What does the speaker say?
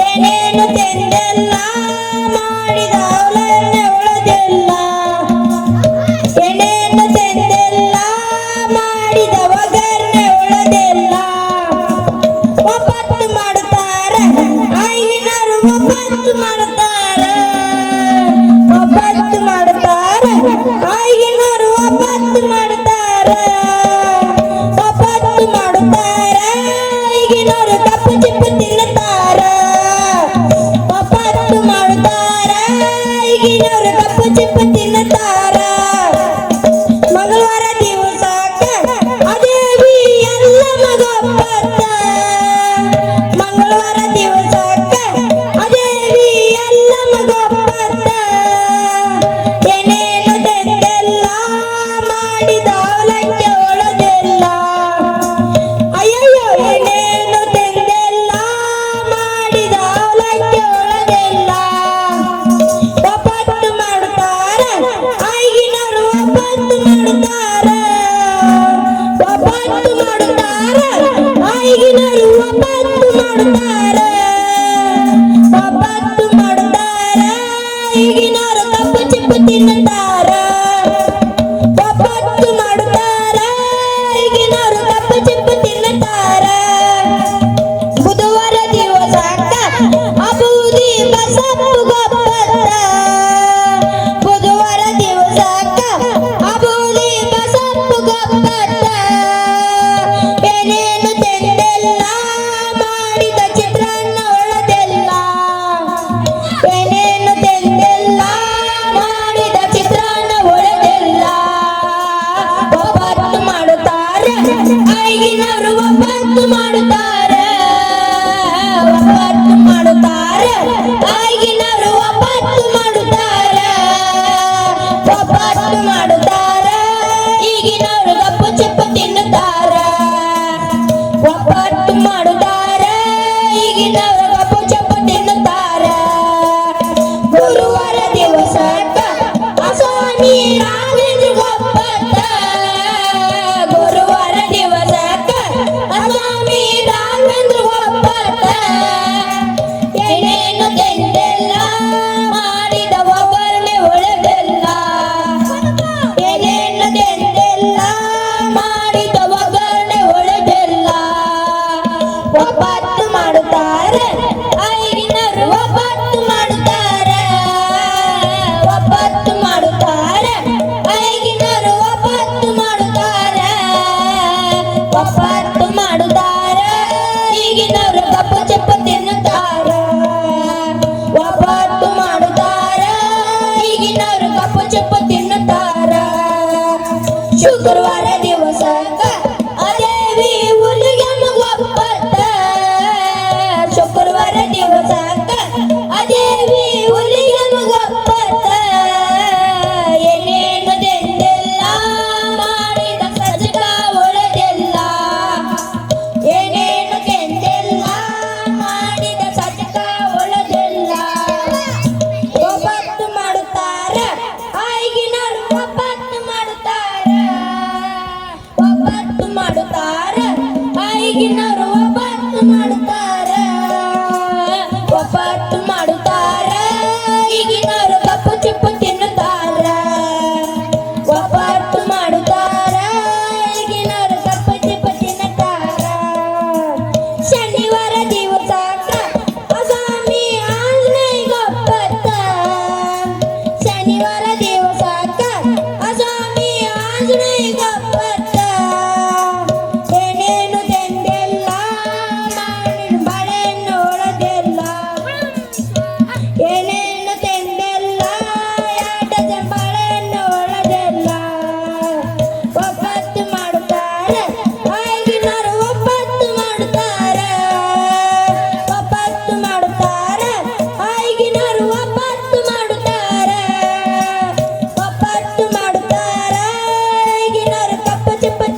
ಏನೇನು ತೆಂದೆಲ್ಲ ಮಾಡಿದ ಅವಳನ್ನೇ ಉಳದೆಲ್ಲ. ಏನೇನು ತೆಂದೆಲ್ಲ ಮಾಡಿದ ಒಗರ್ನೆ ಉಳದೆಲ್ಲ. ಒಬ್ಬತ್ತು ಮಾಡುತ್ತಾರೆ. ಐನರು ಒಬ್ಬತ್ತು ಮಾಡುತ್ತಾರೆ. ಮಾಡಿದ ಒಬ್ಬಟ್ಟು ಮಾಡುತ್ತಾರೆ ಒಬ್ಬಟ್ಟು ಮಾಡುತ್ತಾರೆ. ಆಗಿನವರು ಒಬ್ಬಟ್ಟು শুক্রবারে చెప్పచ్చు